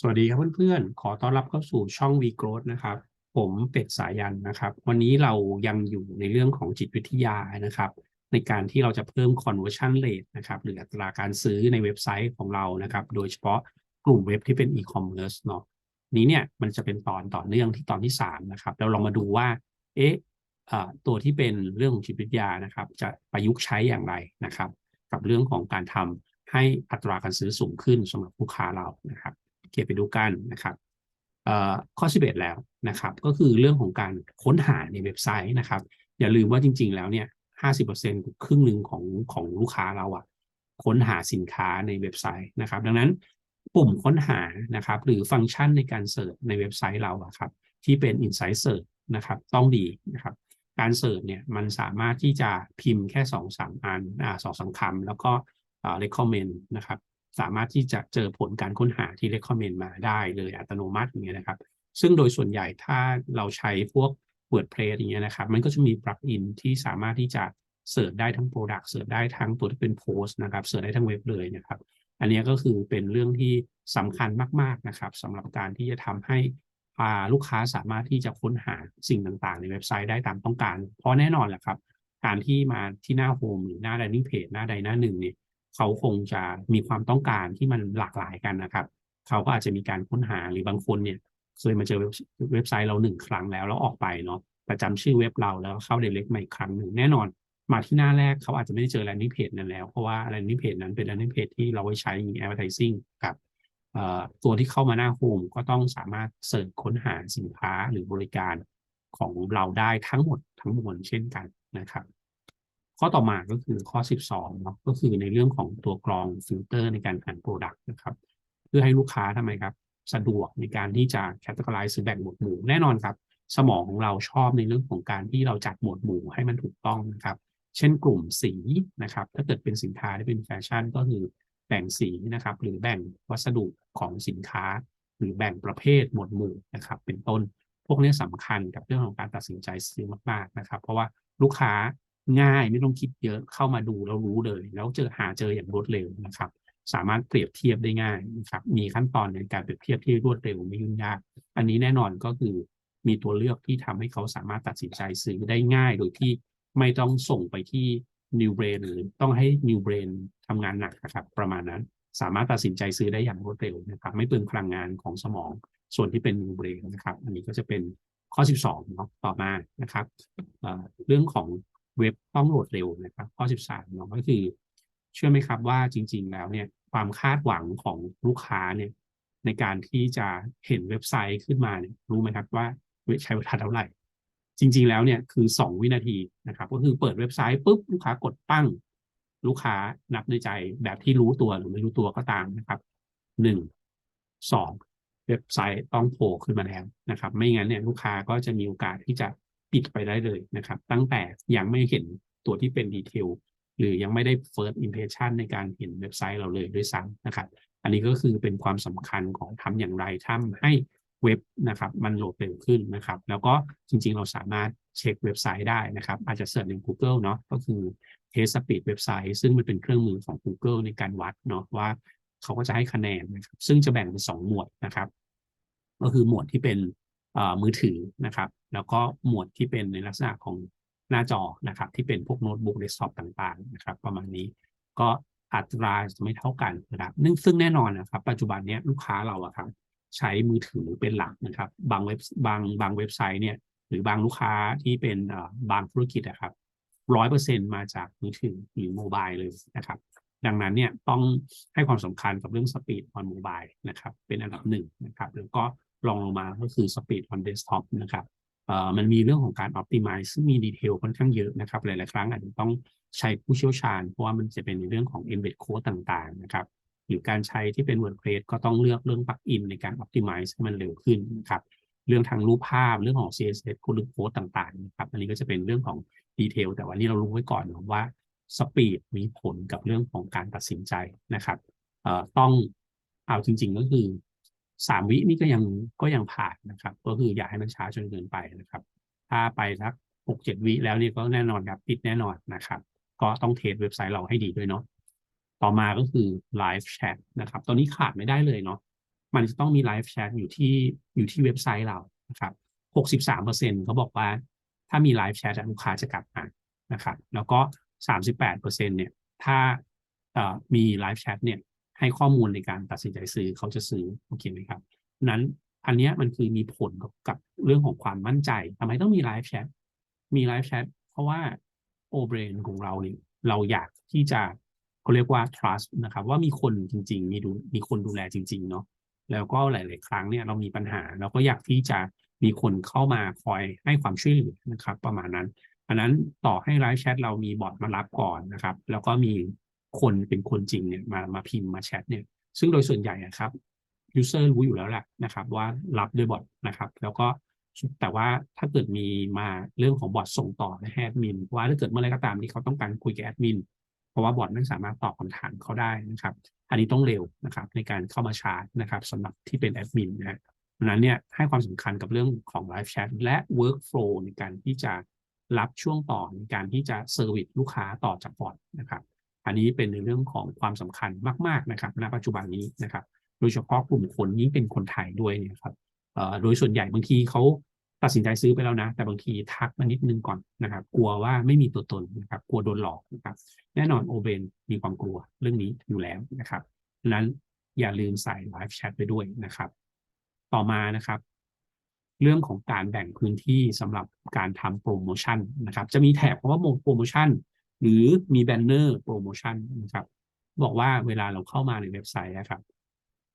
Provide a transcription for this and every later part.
สวัสดีครับเพื่อนๆ ขอต้อนรับเข้าสู่ช่อง V Growth นะครับ ผมเป็ดสายันนะครับ วันนี้เรายังอยู่ในเรื่องของจิตวิทยานะครับ ในการที่เราจะเพิ่ม conversion rate นะครับ หรืออัตราการซื้อในเว็บไซต์ของเรานะครับ โดยเฉพาะกลุ่มเว็บที่เป็น e-commerce เนาะ นี้เนี่ยมันจะเป็นตอนต่อเนื่องที่ตอนที่ 3 นะครับ เราลองมาดูว่า เอ๊ะตัวที่เป็นเรื่องของจิตวิทยานะครับ จะประยุกต์ใช้อย่างไรนะครับ กับเรื่องของการทำให้อัตราการซื้อสูงขึ้นสำหรับลูกค้าเรานะครับ เก็บไปดูกันนะครับข้อ 11 แล้วนะครับ ก็คือเรื่องของการค้นหาในเว็บไซต์นะครับ อย่าลืมว่าจริง ๆ แล้วเนี่ย50%ครึ่งหนึ่งของของลูกค้าเราอะค้นหาสินค้าในเว็บไซต์นะครับ ดังนั้นปุ่มค้นหานะครับ หรือฟังก์ชันในการเสิร์ชในเว็บไซต์เราอะครับ ที่เป็น Insight Search นะครับ ต้องดีนะครับ การเสิร์ชเนี่ยมันสามารถที่จะพิมพ์แค่2อสามอันอ่าสองสามคำแล้วก็อ่า recommend นะครับ สามารถที่จะเจอผลการค้นหาที่ recommend มาได้เลยอัตโนมัติอย่างเงี้ยนะครับ ซึ่งโดยส่วนใหญ่ถ้าเราใช้พวก WordPress อย่างเงี้ยนะครับ มันก็จะมีปลั๊กอินที่สามารถที่จะเสิร์ชได้ทั้ง Product เสิร์ชได้ทั้งตัวที่เป็นโพสต์นะครับเสิร์ชได้ทั้งเว็บเลยนะครับ อันนี้ก็คือเป็นเรื่องที่สำคัญมาก ๆนะครับสำหรับการที่จะทำให้ลูกค้าสามารถที่จะค้นหาสิ่งต่างๆ ในเว็บไซต์ได้ตามต้องการ เพราะแน่นอนแหละครับ การที่มาที่หน้าโฮมหรือหน้า landing page หน้าใดหน้าหนึ่งเนี่ย เขาคงจะมีความต้องการที่มันหลากหลายกันนะครับ เขาก็อาจจะมีการค้นหาหรือบางคนเนี่ยเคยมาเจอเว็บไซต์เราหนึ่งครั้งแล้วแล้วออกไปเนาะประจำชื่อเว็บเราแล้วเข้าเดเล็กใหม่อีกครั้งหนึ่งแน่นอนมาที่หน้าแรกเขาอาจจะไม่ได้เจอแลนดิ้งเพจนั้นแล้ว เพราะว่าแลนดิ้งเพจนั้นเป็นแลนดิ้งเพจที่เราไว้ใช้ยิงแอดเวอร์ทิซิ่งกับตัวที่เข้ามาหน้าโฮมก็ต้องสามารถเสิร์ชค้นหาสินค้าหรือบริการของเราได้ทั้งหมดทั้งมวลเช่นกันนะครับ ข้อต่อมาก็คือข้อ 12เนาะก็คือในเรื่องของตัวกรองฟิลเตอร์ในการอ่านโปรดักต์นะครับ เพื่อให้ลูกค้าทำไมครับ สะดวกในการที่จะแคตตาล็อกหรือแบ่งหมวดหมู่แน่นอนครับ สมองของเราชอบในเรื่องของการที่เราจัดหมวดหมู่ให้มันถูกต้องนะครับ เช่นกลุ่มสีนะครับ ถ้าเกิดเป็นสินค้าที่เป็นแฟชั่นก็คือแบ่งสีนะครับ หรือแบ่งวัสดุของสินค้า หรือแบ่งประเภทหมวดหมู่นะครับ เป็นต้นพวกนี้สำคัญกับเรื่องของการตัดสินใจซื้อมากๆนะครับ เพราะว่าลูกค้า ง่ายไม่ต้องคิดเยอะเข้ามาดูแล้วรู้เลย แล้วเจอหาเจออย่างรวดเร็วนะครับ สามารถเปรียบเทียบได้ง่ายนะครับ มีขั้นตอนในการเปรียบเทียบที่รวดเร็วไม่ยุ่งยาก อันนี้แน่นอนก็คือมีตัวเลือกที่ทำให้เขาสามารถตัดสินใจซื้อได้ง่าย โดยที่ไม่ต้องส่งไปที่ New Brain หรือต้องให้ New Brain ทำงานหนักนะครับ ประมาณนั้นสามารถตัดสินใจซื้อได้อย่างรวดเร็วนะครับ ไม่เปลืองพลังงานของสมอง ส่วนที่เป็น New Brain นะครับ อันนี้ก็จะเป็นข้อ 12เนาะต่อมานะครับเรื่องของ เว็บต้องโหลดเร็วนะครับข้อ 13เนาะก็คือ เชื่อไหมครับว่าจริง ๆ แล้วเนี่ยความคาดหวังของลูกค้าเนี่ยในการที่จะเห็นเว็บไซต์ขึ้นมาเนี่ยรู้ไหมครับว่าใช้เวลาเท่าไหร่ จริง ๆ แล้วเนี่ยคือ 2 วินาทีนะครับก็คือเปิดเว็บไซต์ปุ๊บลูกค้ากดปั้ง ลูกค้านับในใจแบบที่รู้ตัวหรือไม่รู้ตัวก็ตามนะครับ1 2เว็บไซต์ต้องโผล่ขึ้นมาแล้วนะครับ ไม่งั้นเนี่ยลูกค้าก็จะมีโอกาสที่จะ ปิดไปได้เลยนะครับ ตั้งแต่ยังไม่เห็นตัวที่เป็นดีเทลหรือยังไม่ได้ first impression ในการเห็นเว็บไซต์เราเลยด้วยซ้ำนะครับ อันนี้ก็คือเป็นความสำคัญของทำอย่างไรทำให้เว็บนะครับมันโหลดเร็วขึ้นนะครับ แล้วก็จริงๆเราสามารถเช็คเว็บไซต์ได้นะครับ อาจจะเสิร์ชใน Google เนาะก็คือ Test Speed เว็บไซต์ ซึ่งมันเป็นเครื่องมือของ Google ในการวัดเนาะว่าเขาก็จะให้คะแนนนะครับซึ่งจะแบ่งเป็น 2 หมวดนะครับ ก็คือหมวดที่เป็น มือถือนะครับ แล้วก็หมวดที่เป็นในลักษณะของหน้าจอนะครับ ที่เป็นพวกโน้ตบุ๊กเดสก์ท็อปต่างๆนะครับ ประมาณนี้ก็อัตราจะไม่เท่ากันนะครับนึ่งซึ่งแน่นอนนะครับ ปัจจุบันนี้ลูกค้าเราอะครับใช้มือถือเป็นหลักนะครับ บางเว็บบางบางเว็บไซต์เนี่ยหรือบางลูกค้าที่เป็นบางธุรกิจนะครับร้อยเปอร์เซ็นมาจากมือถือหรือโมบายเลยนะครับ ดังนั้นเนี่ยต้องให้ความสำคัญกับเรื่องสปีดออนโมบายนะครับ เป็นอันดับหนึ่งนะครับ แล้วก็ รองลงมาก็คือ Speed on Desktop นะครับมันมีเรื่องของการ Optimize ซึ่งมีดีเทลค่อนข้างเยอะนะครับ หลาย ๆ ครั้งอาจจะต้องใช้ผู้เชี่ยวชาญ เพราะว่ามันจะเป็นในเรื่องของ embed code ต่าง ๆ นะครับหรือการใช้ที่เป็น WordPress ก็ต้องเลือกเรื่อง plugin ในการ Optimize ให้มันเร็วขึ้นนะครับเรื่องทางรูปภาพเรื่องของ CSS โค้ดต่างๆนะครับอันนี้ก็จะเป็นเรื่องของดีเทลแต่วันนี้เรารู้ไว้ก่อนว่า Speed มีผลกับเรื่องของการตัดสินใจนะครับต้องเอาจริง ๆ ก็คือ สามวินี่ก็ยังก็ยังผ่านนะครับ ก็คืออย่าให้มันช้าจนเกินไปนะครับ ถ้าไปสักหกเจ็ดวิแล้วนี่ก็แน่นอนครับปิดแน่นอนนะครับ ก็ต้องเทสเว็บไซต์เราให้ดีด้วยเนาะต่อมาก็คือ Live Chat นะครับตอนนี้ขาดไม่ได้เลยเนาะมันจะต้องมีไลฟ์แชทอยู่ที่อยู่ที่เว็บไซต์เรานะครับหกสิบสามเปอร์เซ็นเขาบอกว่าถ้ามีไลฟ์แชทลูกค้าจะกลับมานะครับ แล้วก็สามสิบแปดเปอร์เซ็นเนี่ยถ้ามีไลฟ์แชทเนี่ย ให้ข้อมูลในการตัดสินใจซื้อเขาจะซื้อโอเคไหมครับ นั้นอันนี้มันคือมีผลกับกับเรื่องของความมั่นใจทำไมต้องมีไลฟ์แชทมีไลฟ์แชทเพราะว่าโอเบรนของเราเนี่ยเราอยากที่จะเขาเรียกว่า trust นะครับ ว่ามีคนจริง ๆ มีดูมีคนดูแลจริง ๆ เนาะแล้วก็หลาย ๆ ครั้งเนี่ยเรามีปัญหา เราก็อยากที่จะมีคนเข้ามาคอยให้ความช่วยเหลือนะครับ ประมาณนั้นอันนั้นต่อให้ไลฟ์แชทเรามีบอทมารับก่อนนะครับ แล้วก็มี คนเป็นคนจริงเนี่ยมามาพิมพ์มาแชทเนี่ยซึ่งโดยส่วนใหญ่อะครับยูเซอร์รู้อยู่แล้วแหละนะครับว่ารับด้วยบอทนะครับ แล้วก็แต่ว่าถ้าเกิดมีมาเรื่องของบอทส่งต่อให้แอดมินว่าถ้าเกิดเมื่อไรก็ตามที่เขาต้องการคุยกับแอดมินเพราะว่าบอทไม่สามารถตอบคำถามเขาได้นะครับ อันนี้ต้องเร็วนะครับในการเข้ามาชาร์จนะครับสำหรับที่เป็นแอดมินนะดังนั้นเนี่ยให้ความสำคัญกับเรื่องของไลฟ์แชทและ Workflow ในการที่จะรับช่วงต่อในการที่จะเซอร์วิสลูกค้าต่อจากบอทนะครับ อันนี้เป็นในเรื่องของความสำคัญมาก ๆนะครับณปัจจุบันนี้นะครับ โดยเฉพาะกลุ่มคนยิ่งเป็นคนไทยด้วยเนี่ยครับโดยส่วนใหญ่บางทีเขาตัดสินใจซื้อไปแล้วนะ แต่บางทีทักมานิดนึงก่อนนะครับ กลัวว่าไม่มีตัวตนนะครับ กลัวโดนหลอกนะครับ แน่นอนโอเบนมีความกลัวเรื่องนี้อยู่แล้วนะครับดังนั้นอย่าลืมใส่ไลฟ์แชทไปด้วยนะครับ ต่อมานะครับ เรื่องของการแบ่งพื้นที่สำหรับการทำโปรโมชั่นนะครับ จะมีแถบคำว่าโปรโมชั่น หรือมีแบนเนอร์โปรโมชั่นนะครับ บอกว่าเวลาเราเข้ามาในเว็บไซต์นะครับ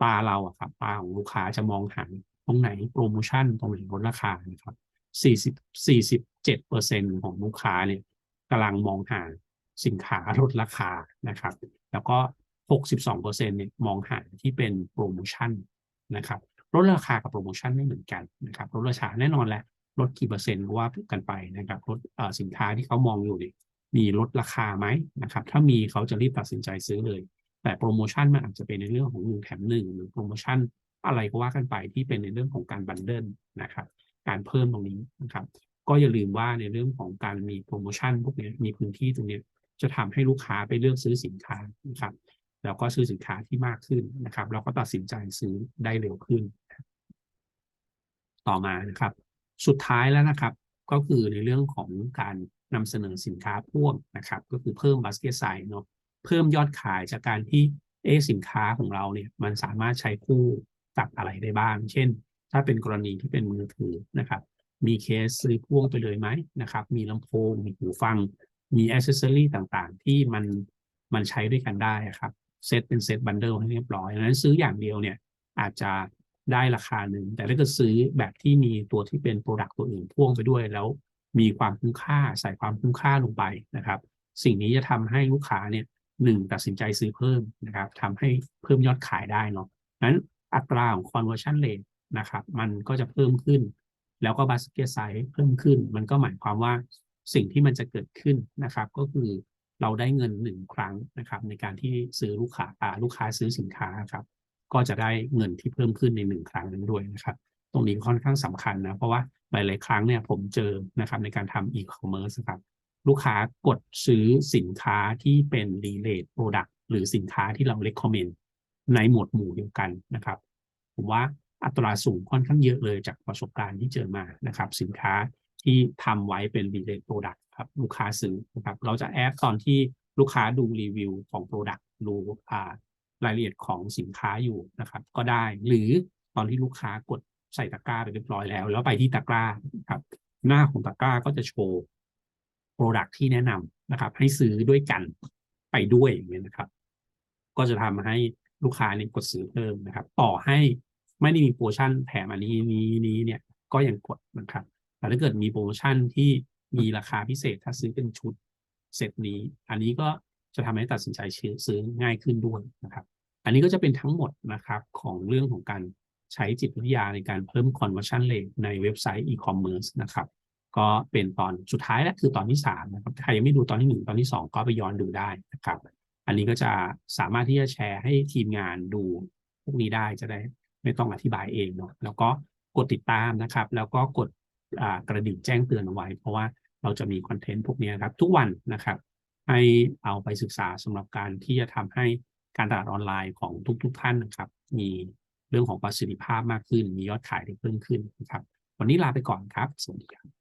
ตาเราอะครับตาของลูกค้าจะมองหาตรงไหนโปรโมชั่นตรงไหนลดราคานะครับ40 47เปอร์เซ็นของลูกค้าเนี่ยกำลังมองหาสินค้าลดราคานะครับ แล้วก็ 62เปอร์เซ็นเนี่ยมองหาที่เป็นโปรโมชั่นนะครับลดราคากับโปรโมชั่นไม่เหมือนกันนะครับลดราคาแน่นอนแหละลดกี่เปอร์เซ็นต์ว่ากันไปนะครับลดสินค้าที่เขามองอยู่เนี่ย มีลดราคาไหมนะครับ ถ้ามีเขาจะรีบตัดสินใจซื้อเลย แต่โปรโมชั่นมันอาจจะเป็นในเรื่องของหนึ่งแถมหนึ่งหรือโปรโมชั่นอะไรก็ว่ากันไปที่เป็นในเรื่องของการบันเดิลนะครับ การเพิ่มตรงนี้นะครับ ก็อย่าลืมว่าในเรื่องของการมีโปรโมชั่นพวกนี้มีพื้นที่ตรงนี้จะทำให้ลูกค้าไปเลือกซื้อสินค้านะครับแล้วก็ซื้อสินค้าที่มากขึ้นนะครับแล้วก็ตัดสินใจซื้อได้เร็วขึ้น ต่อมานะครับ สุดท้ายแล้วนะครับ ก็คือในเรื่องของการนำเสนอสินค้าพ่วงนะครับ ก็คือเพิ่มบัสเกตไซน์เนาะเพิ่มยอดขายจากการที่เอสินค้าของเราเนี่ยมันสามารถใช้คู่กับอะไรได้บ้าง เช่น ถ้าเป็นกรณีที่เป็นมือถือนะครับ มีเคสซื้อพ่วงไปเลยไหมนะครับ มีลำโพง มีหูฟัง มีอ c เซสซอรี่ต่างๆ ที่มันมันใช้ด้วยกันได้ครับ เซตเป็นเซตบันเดิลให้เรียบร้อยดังนั้นซื้ออย่างเดียวเนี่ยอาจจะ ได้ราคาหนึ่ง แต่ถ้าเกิดซื้อแบบที่มีตัวที่เป็นโปรดักต์ตัวอื่นพ่วงไปด้วย แล้วมีความคุ้มค่าใส่ความคุ้มค่าลงไปนะครับ สิ่งนี้จะทำให้ลูกค้าเนี่ยหนึ่งตัดสินใจซื้อเพิ่มนะครับทำให้เพิ่มยอดขายได้เนาะนั้นอัตราของ conversion rate นะครับมันก็จะเพิ่มขึ้น แล้วก็ basket size เพิ่มขึ้น มันก็หมายความว่าสิ่งที่มันจะเกิดขึ้นนะครับ ก็คือเราได้เงินหนึ่งครั้งนะครับ ในการที่ซื้อลูกค้าลูกค้าซื้อสินค้าครับ ก็จะได้เงินที่เพิ่มขึ้นในหนึ่งครั้งนั้นด้วยนะครับ ตรงนี้ค่อนข้างสำคัญนะ เพราะว่าหลายๆครั้งเนี่ยผมเจอนะครับในการทำ e-commerce ครับลูกค้ากดซื้อสินค้าที่เป็น relate product หรือสินค้าที่เรา recommend ในหมวดหมู่เดียวกันนะครับ ผมว่าอัตราสูงค่อนข้างเยอะเลยจากประสบการณ์ที่เจอมานะครับ สินค้าที่ทำไว้เป็น relate product ครับลูกค้าซื้อนะครับ เราจะแอดตอนที่ลูกค้าดูรีวิวของ product ดูอ่า รายละเอียดของสินค้าอยู่นะครับ ก็ได้ หรือตอนที่ลูกค้ากดใส่ตะกร้าไปเรียบร้อยแล้ว แล้วไปที่ตะกร้าครับ หน้าของตะกร้าก็จะโชว์ product ที่แนะนำนะครับ ให้ซื้อด้วยกันไปด้วยอย่างเงี้ยนะครับ ก็จะทำให้ลูกค้าเนี่ยกดซื้อเพิ่มนะครับ ต่อให้ไม่ได้มีโปรโมชั่นแถมอันนี้นี้นี้เนี่ยก็ยังกดนะครับ แต่ถ้าเกิดมีโปรโมชั่นที่มีราคาพิเศษถ้าซื้อเป็นชุดเซตนี้ อันนี้ก็ จะทำให้ตัดสินใจซื้อง่ายขึ้นด้วยนะครับ อันนี้ก็จะเป็นทั้งหมดนะครับของเรื่องของการใช้จิตวิทยาในการเพิ่ม conversion rate ในเว็บไซต์ e-commerce นะครับ ก็เป็นตอนสุดท้ายและคือตอนที่3นะครับใครยังไม่ดูตอนที่ 1 ตอนที่ 2 ก็ไปย้อนดูได้นะครับ อันนี้ก็จะสามารถที่จะแชร์ให้ทีมงานดูพวกนี้ได้จะได้ไม่ต้องอธิบายเองเนาะแล้วก็กดติดตามนะครับ แล้วก็กดกระดิ่งแจ้งเตือนเอาไว้ เพราะว่าเราจะมีคอนเทนต์พวกนี้ครับทุกวันนะครับ ให้เอาไปศึกษาสำหรับการที่จะทำให้การตลาดออนไลน์ของทุกๆทท่านนะครับ มีเรื่องของประสิทธิภาพมากขึ้น มียอดขายที่เพิ่มขึ้นนะครับ วันนี้ลาไปก่อนครับ สวัสดีครับ